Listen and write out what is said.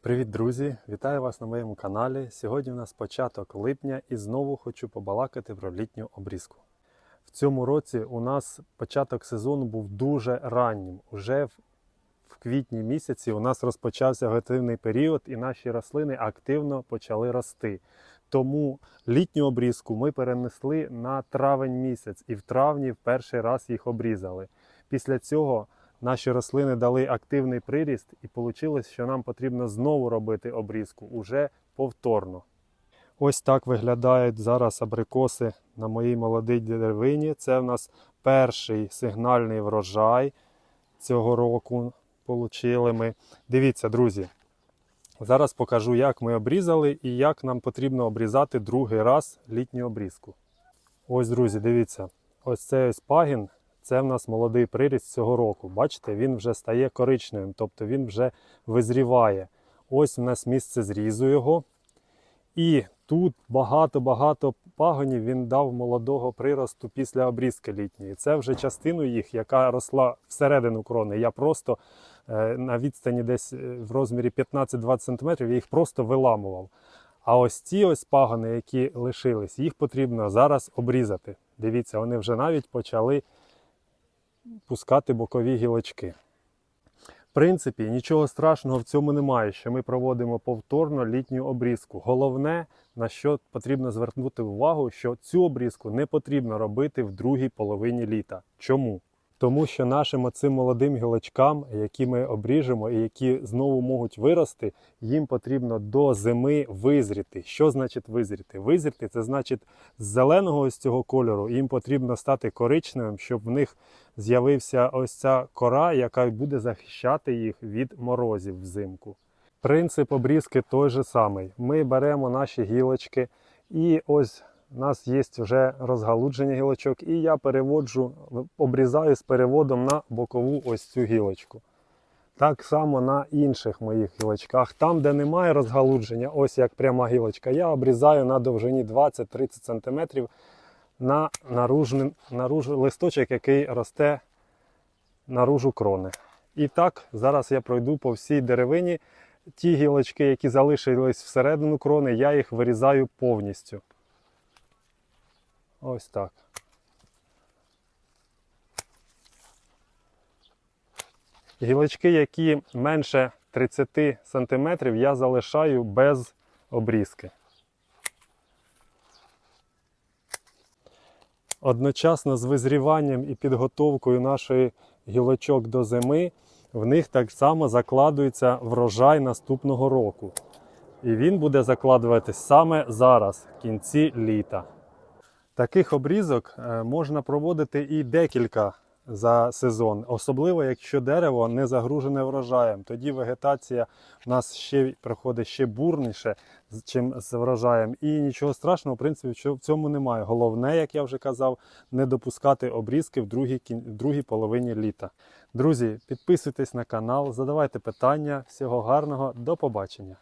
Привіт, друзі! Вітаю вас на моєму каналі. Сьогодні у нас початок липня і знову хочу побалакати про літню обрізку. В цьому році у нас початок сезону був дуже раннім. Уже в, квітні місяці у нас розпочався вегетативний період і наші рослини активно почали рости. Тому літню обрізку ми перенесли на травень місяць і в травні в перший раз їх обрізали. Після цього наші рослини дали активний приріст, і вийшло, що нам потрібно знову робити обрізку уже повторно. Ось так виглядають зараз абрикоси на моїй молодій деревині. Це в нас перший сигнальний врожай цього року. Получили ми. Дивіться, друзі. Зараз покажу, як ми обрізали і як нам потрібно обрізати другий раз літню обрізку. Ось, друзі, дивіться, ось цей ось пагін це в нас молодий приріст цього року. Бачите, він вже стає коричневим, тобто він вже визріває. Ось у нас місце зрізу його. І тут багато-багато пагонів він дав молодого приросту після обрізки літньої. Це вже частину їх, яка росла всередину крони. Я просто е, на відстані десь е, в розмірі 15-20 см я їх просто виламував. А ось ці ось пагони, які лишились, їх потрібно зараз обрізати. Дивіться, вони вже навіть почали пускати бокові гілочки. В принципі, нічого страшного в цьому немає, що ми проводимо повторно літню обрізку. Головне, на що потрібно звернути увагу, що цю обрізку не потрібно робити в другій половині літа. Чому? Тому що нашим оцим молодим гілочкам, які ми обріжемо і які знову можуть вирости, їм потрібно до зими визріти. Що значить визріти? Визріти це значить з зеленого ось цього кольору їм потрібно стати коричневим, щоб в них з'явився ось ця кора, яка буде захищати їх від морозів взимку. Принцип обрізки той же самий. Ми беремо наші гілочки і ось у нас є вже розгалудження гілочок, і я переводжу, обрізаю з переводом на бокову ось цю гілочку. Так само на інших моїх гілочках. Там, де немає розгалудження, ось як пряма гілочка, я обрізаю на довжині 20-30 см на наружний, наружу, листочок, який росте наружу крони. І так, зараз я пройду по всій деревині. Ті гілочки, які залишились всередину крони, я їх вирізаю повністю. Ось так. Гілочки, які менше 30 см, я залишаю без обрізки. Одночасно з визріванням і підготовкою нашої гілочок до зими, в них так само закладується врожай наступного року. І він буде закладуватись саме зараз, в кінці літа. Таких обрізок е, можна проводити і декілька за сезон, особливо якщо дерево не загружене врожаєм. Тоді вегетація в нас ще проходить ще бурніше, чим з врожаєм. І нічого страшного, в принципі, в цьому немає. Головне, як я вже казав, не допускати обрізки в другій, в другій половині літа. Друзі, підписуйтесь на канал, задавайте питання. Всього гарного, до побачення!